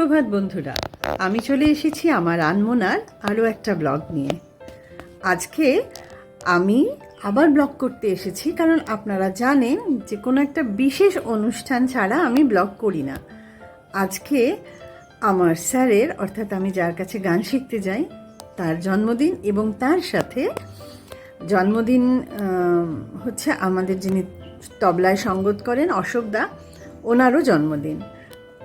সুপ্রভাত বন্ধুরা, আমি চলে এসেছি আমার আনমোনার আরও একটা ব্লগ নিয়ে। আজকে আমি আবার ব্লগ করতে এসেছি, কারণ আপনারা জানেন যে কোনো একটা বিশেষ অনুষ্ঠান ছাড়া আমি ব্লগ করি না। আজকে আমার স্যারের, অর্থাৎ আমি যার কাছে গান শিখতে যাই, তার জন্মদিন এবং তার সাথে জন্মদিন হচ্ছে আমাদের যিনি তবলায় সঙ্গত করেন অশোক দা, ওনারও জন্মদিন।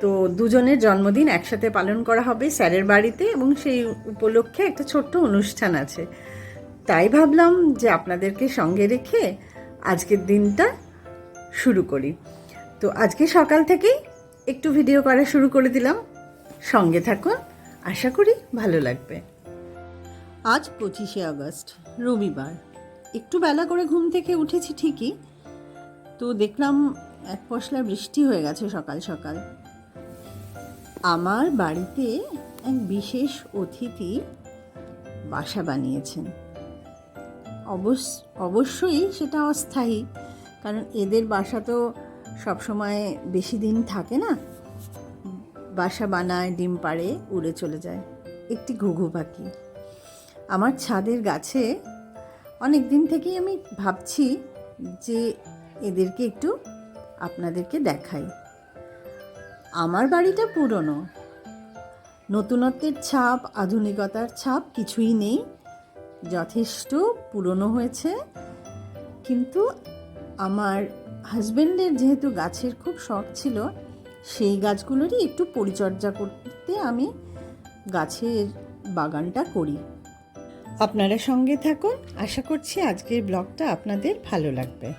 তো দুজনের জন্মদিন একসাথে পালন করা হবে স্যারের বাড়িতে এবং সেই উপলক্ষে একটা ছোট্ট অনুষ্ঠান আছে। তাই ভাবলাম যে আপনাদেরকে সঙ্গে রেখে আজকের দিনটা শুরু করি। তো আজকে সকাল থেকেই একটু ভিডিও করা শুরু করে দিলাম। সঙ্গে থাকুন, আশা করি ভালো লাগবে। আজ পঁচিশে আগস্ট, রবিবার। একটু বেলা করে ঘুম থেকে উঠেছি ঠিকই। তো দেখলাম এক পশলা বৃষ্টি হয়ে গেছে সকাল সকাল। আমার বাড়িতে এক বিশেষ অতিথি বাসা বানিয়েছেন। অবশ্য অবশ্যই সেটা অস্থায়ী, কারণ এদের বাসা তো সবসময় বেশি দিন থাকে না। বাসা বানায়, ডিম পাড়ে, উড়ে চলে যায়। একটি ঘুঘু পাখি। আমার ছাদের গাছে অনেক দিন থেকেই আমি ভাবছি যে এদেরকে একটু আপনাদেরকে দেখাই। আমার বাড়িটা পুরনো। নতুনত্বের ছাপ, আধুনিকতার ছাপ কিছুই নেই। যথেষ্ট পুরনো হয়েছে। কিন্তু আমার হাজব্যান্ডের যেহেতু গাছের খুব শখ ছিল, সেই গাছগুলোরই একটু পরিচর্যা করতে আমি গাছের বাগানটা করি। আপনারা সঙ্গে থাকুন। আশা করছি আজকের ব্লগটা আপনাদের ভালো লাগবে।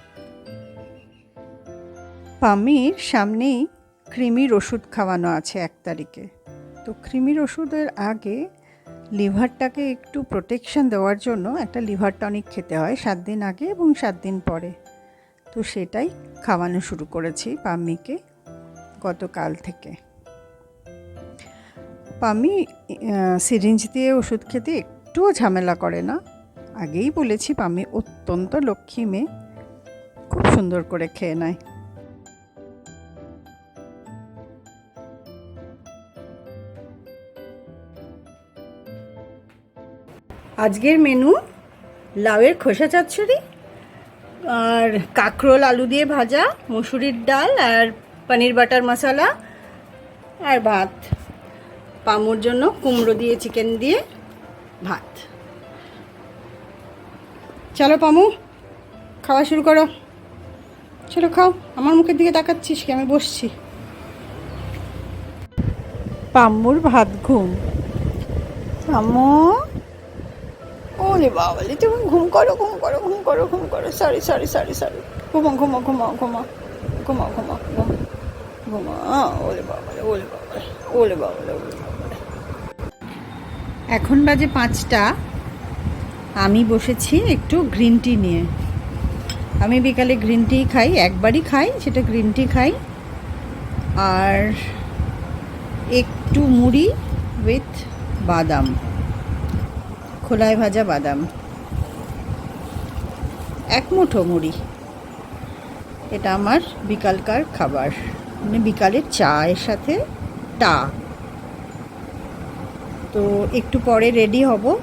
পামির সামনেই কৃমির ওষুধ খাওয়ানো আছে এক তারিখে। তো কৃমির ওষুধের আগে লিভারটাকে একটু প্রোটেকশন দেওয়ার জন্য একটা লিভার টনিক খেতে হয় সাত দিন আগে এবং সাত দিন পরে। তো সেটাই খাওয়ানো শুরু করেছি পাম্মিকে গতকাল থেকে। পাম্মি সিরিঞ্জ দিয়ে ওষুধ খেতে একটুও ঝামেলা করে না। আগেই বলেছি পাম্মি অত্যন্ত লক্ষ্মী মেয়ে, খুব সুন্দর করে খেয়ে নেয়। আজকের মেনু লাউয়ের খোসা চচ্চড়ি আর কাঁকরোল আলু দিয়ে ভাজা, মুসুরির ডাল আর পনির বাটার মশলা আর ভাত। পামুর জন্য কুমড়ো দিয়ে চিকেন দিয়ে ভাত। চলো পামু, খাওয়া শুরু করো। চলো খাও, আমার মুখের দিকে তাকাচ্ছিস কি? আমি বসছি। পাম্মুর ভাত ঘুম। পাম্মু ওরে বাবালে তুমি ঘুম করো ঘুম করো ঘুম করো ঘুম করো। সরি সরি সরি সরি ঘুমো ঘুমো ঘুমো ঘুমো ঘুমো ঘুমো ঘুমো ঘুমো ওরে বাবালে ওরে বাবালে ওরে বাবালে ওরে বাবালে এখন বাজে পাঁচটা। আমি বসেছি একটু গ্রিন টি নিয়ে। আমি বিকালে গ্রিন টি খাই, একবারই খাই, সেটা গ্রিন টি খাই। আর একটু মুড়ি উইথ বাদাম। খোলায় ভাজা বাদাম। এক মুঠো মুড়ি। এটা আমার বিকালকার খাবার। মানে বিকালের চায়ের সাথে টা। তো একটু পরে রেডি হব।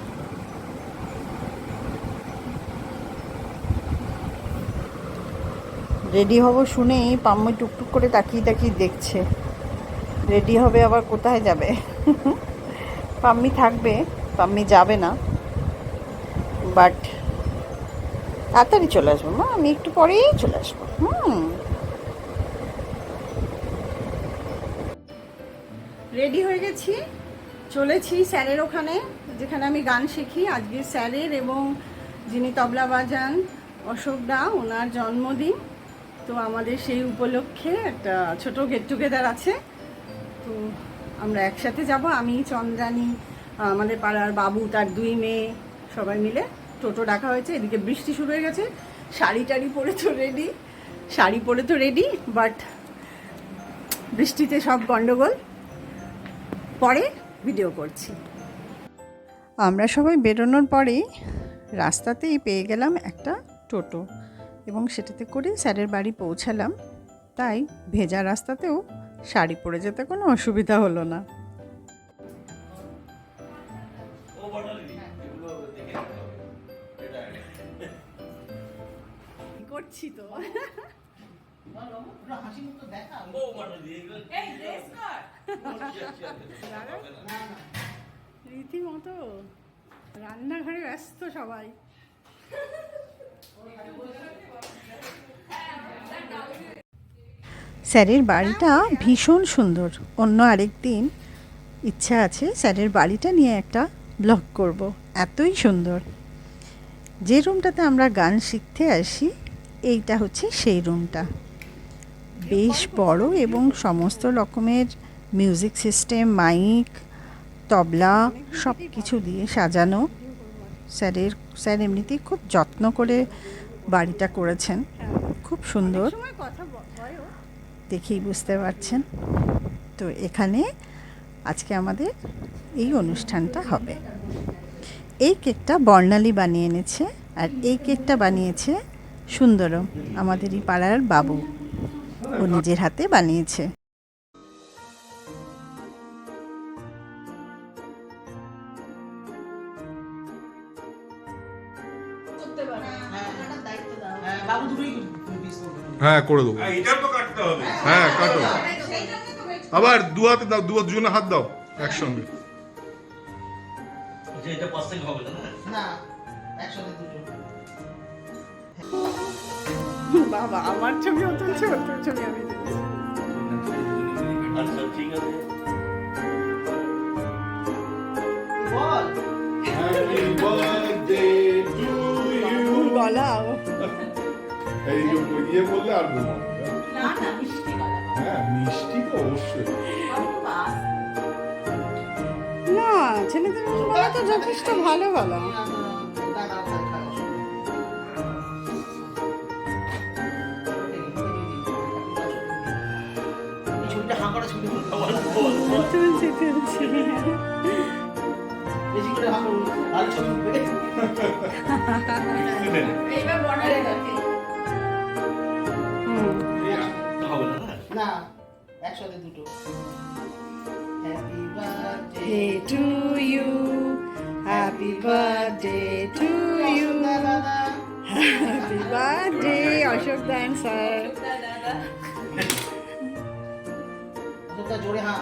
রেডি হব শুনেই পাম্মি টুকটুক করে তাকিয়ে তাকিয়ে দেখছে। রেডি হবে আবার কোথায় যাবে? পাম্মি থাকবে, পাম্মি যাবে না। বাট তাড়াতাড়ি চলে আসব, মা। আমি একটু পরেই চলে আসব। হুম। রেডি হয়ে গেছি। চলেছি স্যারের ওখানে, যেখানে আমি গান শিখি। আজকে স্যারের এবং যিনি তবলা বাজান, অশোক দা, ওনার জন্মদিন। তো আমাদের সেই উপলক্ষে একটা ছোট গেট টুগেদার আছে। তো আমরা একসাথে যাব। আমি, চন্দ্রানী, আমাদের পাড়ার বাবু, তার দুই মেয়ে, সবাই মিলে। টোটো ডাকা হয়েছে, এদিকে বৃষ্টি শুরু হয়ে গেছে, শাড়ি টাড়ি পরে তো রেডি শাড়ি পরে তো রেডি বাট বৃষ্টিতে সব গন্ডগোল। পরে ভিডিও করছি। আমরা সবাই বেরোনোর পরেই রাস্তাতেই পেয়ে গেলাম একটা টোটো এবং সেটাতে করে স্যারের বাড়ি পৌঁছালাম। তাই ভেজা রাস্তাতেও শাড়ি পরে যেতে কোনো অসুবিধা হলো না। না না রীতিমতো রান্নাঘরে ব্যস্ত সবাই। স্যারের বাড়িটা ভীষণ সুন্দর। অন্য আরেক দিন ইচ্ছা আছে স্যারের বাড়িটা নিয়ে একটা ব্লগ করব। এতই সুন্দর। যে রুমটাতে আমরা গান শিখতে আসি এইটা হচ্ছে সেই রুমটা বেশ বড় এবং সমস্ত রকমের মিউজিক সিস্টেম মাইক তবলা সব কিছু দিয়ে সাজানো। স্যারের স্যার এমনিতেই খুব যত্ন করে বাড়িটা করেছেন। খুব সুন্দর। দেখেই বুঝতে পারছেন। তো এখানে আজকে আমাদের এই অনুষ্ঠানটা হবে। এই কেকটা বর্ণালী বানিয়ে এনেছে আর এই কেকটা বানিয়েছে সুন্দরম আমাদেরই পাড়ার বাবু। ও নিজের হাতে বানিয়েছে। হ্যাঁ, হ্যাঁ, হ্যাঁ করে দেবো। এটা তো কাটতে হবে। হ্যাঁ কাটো। আবার দু হাতে দাও দু দুজনে হাত দাও একসঙ্গে। এটা হবে না? না না একসাথে দুটো। বাবা আমার ছবিও তুলছে ওর ছবি আমি আচ্ছা ঠিক আছে। বল হ্যাপি বার্থডে টু ইউ বলাও এই যে ইয়ে বললে আর বলব না। না মিষ্টি হ্যাঁ মিষ্টি তো অবশ্যই। না ছেলেদের বলা তো যথেষ্ট ভালো বলা না একসাথে দুটো happy birthday you, happy birthday to you, দাদা happy birthday অশোক দান স্যার জোরে হাঁ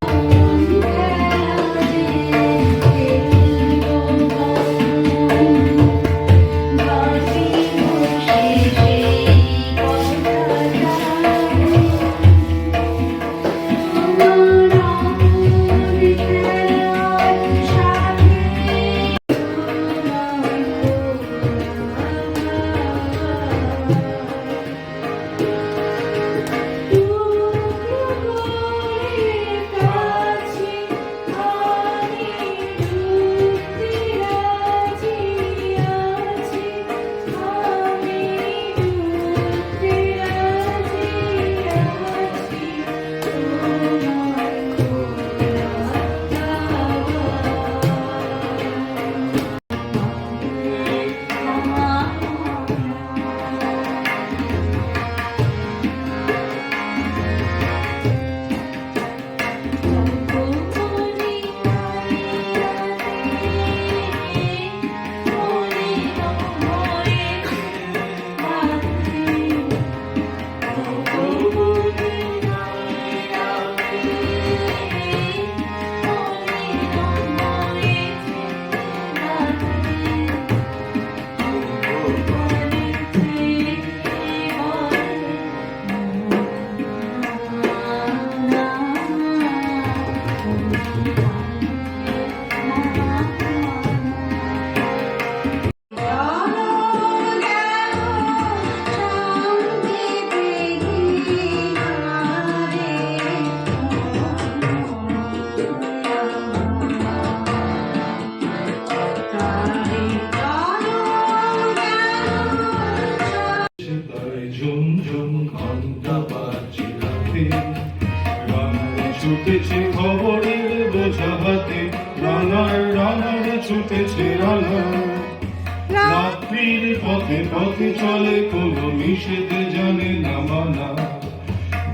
রাত্রির পথে পথে চলে কোনো নিষেধ জানে না মানা।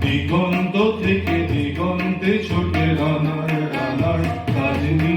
দিগন্ত থেকে দিগন্তে ছোটে রানার রানার কাজ নিয়েছে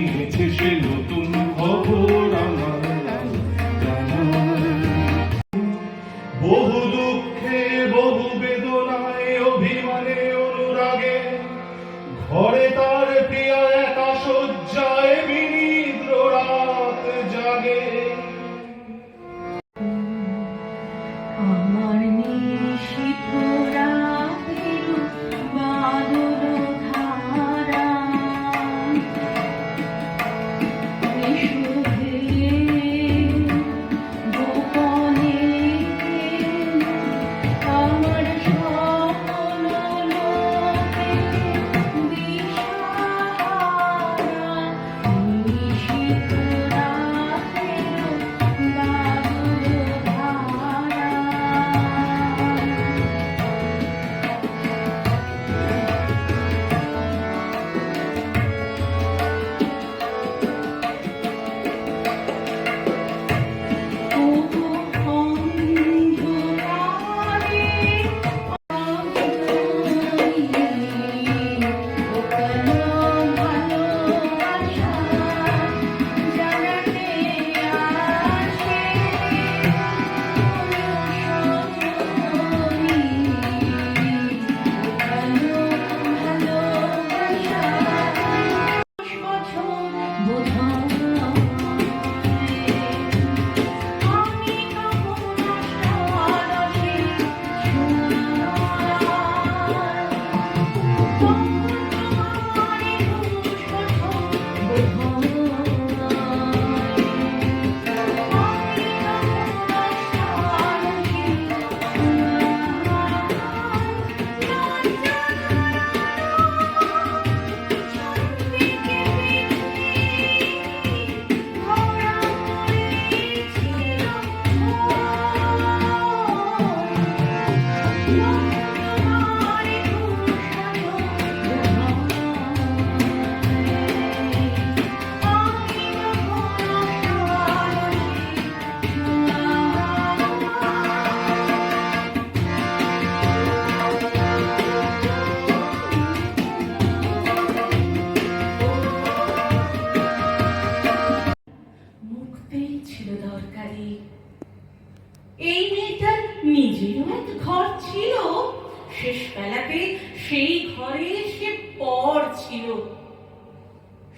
শেষ বেলাতে সেই ঘরে সে পর ছিল।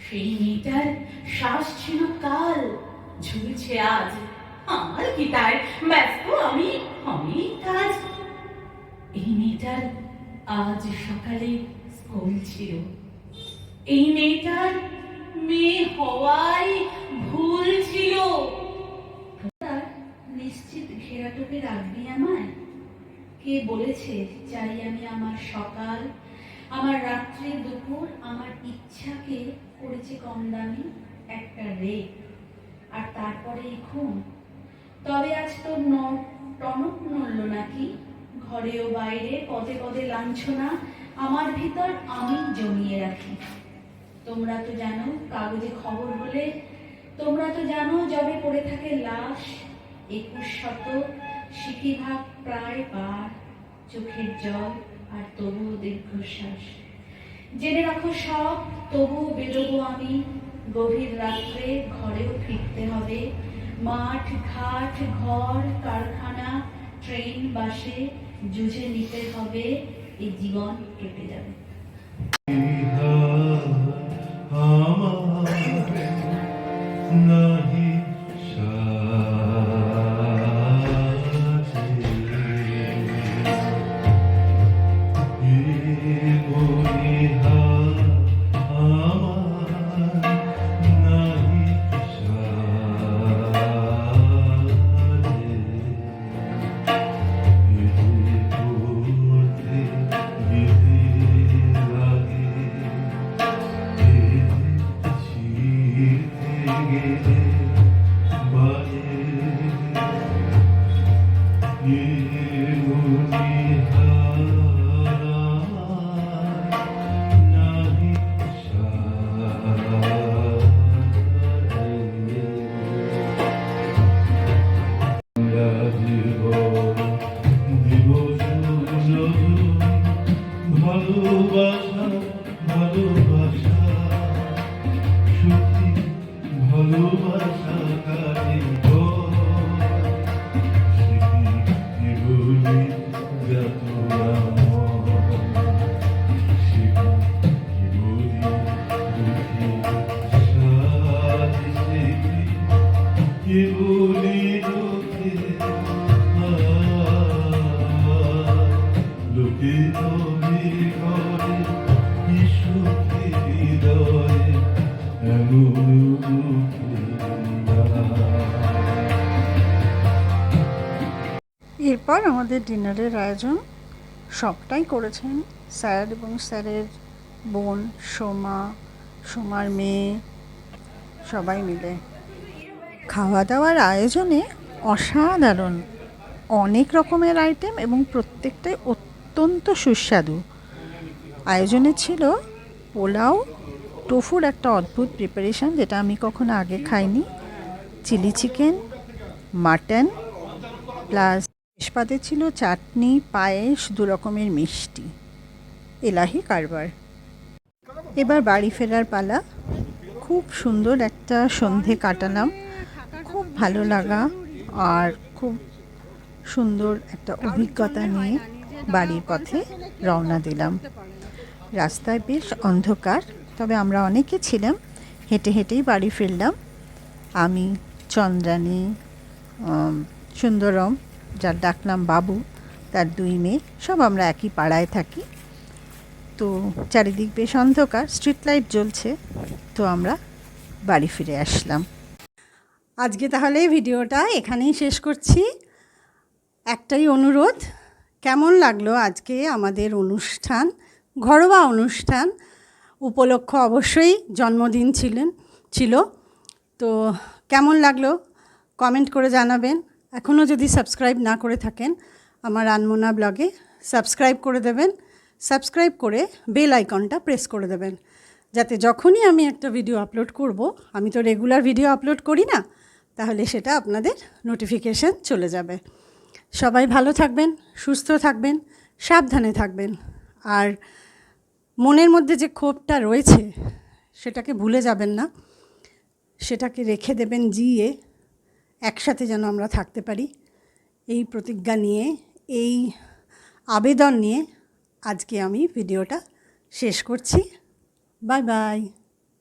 সেই মেয়েটার শ্বাস ছিল কাল, ঝুলছে আজ। আমার কি তাই? ব্যস্ত আমি আমি কাজ। এই মেয়েটার আজ সকালে স্কুল ছিল। এই মেয়েটার মেয়ে হওয়াই ভুল ছিল। নিশ্চিত ঘেরাটোপে রাখবি আমায় কে বলেছে, চাই আমি আমার সকাল, আমার রাত্রে দুপুর, আমার ইচ্ছাকে করেছে কম দামি একটা রেপ আর তারপরে খুন তবে আজ তো ন- টনক নড়ল নাকি? ঘরে ও বাইরে, পদে পদে লাঞ্ছনা, আমার ভিতর আমি জমিয়ে রাখি। তোমরা তো জানো, কাগজে খবর হলে, তোমরা তো জানো, যবে পড়ে থাকে লাশ, একুশ শত সিকিভাগ প্রায় বার চোখের জল আর তবুও দীর্ঘশ্বাস। জেনে রাখো সব, তবুও বেরোবো আমি। গভীর রাত্রে ঘরেও ফিরতে হবে। মাঠ, ঘাট, ঘর, কারখানা, ট্রেন, বাসে জুঝে নিতে হবে। এই জীবন কেটে যাবে। lua এরপর আমাদের ডিনারের আয়োজন সবটাই করেছেন স্যার এবং স্যারের বোন সোমা, সোমার মেয়ে, সবাই মিলে। খাওয়া দাওয়ার আয়োজনে অসাধারণ অনেক রকমের আইটেম এবং প্রত্যেকটাই অত্যন্ত সুস্বাদু। আয়োজনে ছিল পোলাও টোফুর একটা অদ্ভুত প্রিপারেশন যেটা আমি কখনো আগে খাইনি। চিলি চিকেন মাটন প্লাস তেজপাতে ছিল চাটনি, পায়েস, দু রকমের মিষ্টি। এলাহি কারবার। এবার বাড়ি ফেরার পালা। খুব সুন্দর একটা সন্ধে কাটালাম। খুব ভালো লাগা আর খুব সুন্দর একটা অভিজ্ঞতা নিয়ে বাড়ির পথে রওনা দিলাম। রাস্তায় বেশ অন্ধকার। আমরা অনেকে ছিলাম। হেঁটে হেঁটেই বাড়ি ফিরলাম। আমি, চন্দ্রানী সুন্দরম, যার ডাকলাম বাবু, তার দুই মেয়ে, সব আমরা একই পাড়ায় থাকি। তো চারিদিক বেশ অন্ধকার স্ট্রিট লাইট জ্বলছে, তো আমরা বাড়ি ফিরে আসলাম। আজকে তাহলে ভিডিওটা এখানেই শেষ করছি। একটাই অনুরোধ, কেমন লাগল আজকে আমাদের অনুষ্ঠান, ঘরোয়া অনুষ্ঠান? উপলক্ষ অবশ্যই জন্মদিন ছিলেন, ছিল। তো কেমন লাগল কমেন্ট করে জানাবেন। এখনও যদি সাবস্ক্রাইব না করে থাকেন, আমার আনমোনা ব্লগে সাবস্ক্রাইব করে দেবেন। সাবস্ক্রাইব করে বেল আইকনটা প্রেস করে দেবেন। যাতে যখনই আমি একটা ভিডিও আপলোড করব, আমি তো রেগুলার ভিডিও আপলোড করি না, তাহলে সেটা আপনাদের নোটিফিকেশান চলে যাবে। সবাই ভালো থাকবেন, সুস্থ থাকবেন, সাবধানে থাকবেন। আর মনের মধ্যে যে ক্ষোভটা রয়েছে, সেটাকে ভুলে যাবেন না। সেটাকে রেখে দেবেন জিয়ে, একসাথে যেন আমরা থাকতে পারি। এই প্রতিজ্ঞা নিয়ে, এই আবেদন নিয়ে আজকে আমি ভিডিওটা শেষ করছি। Bye bye.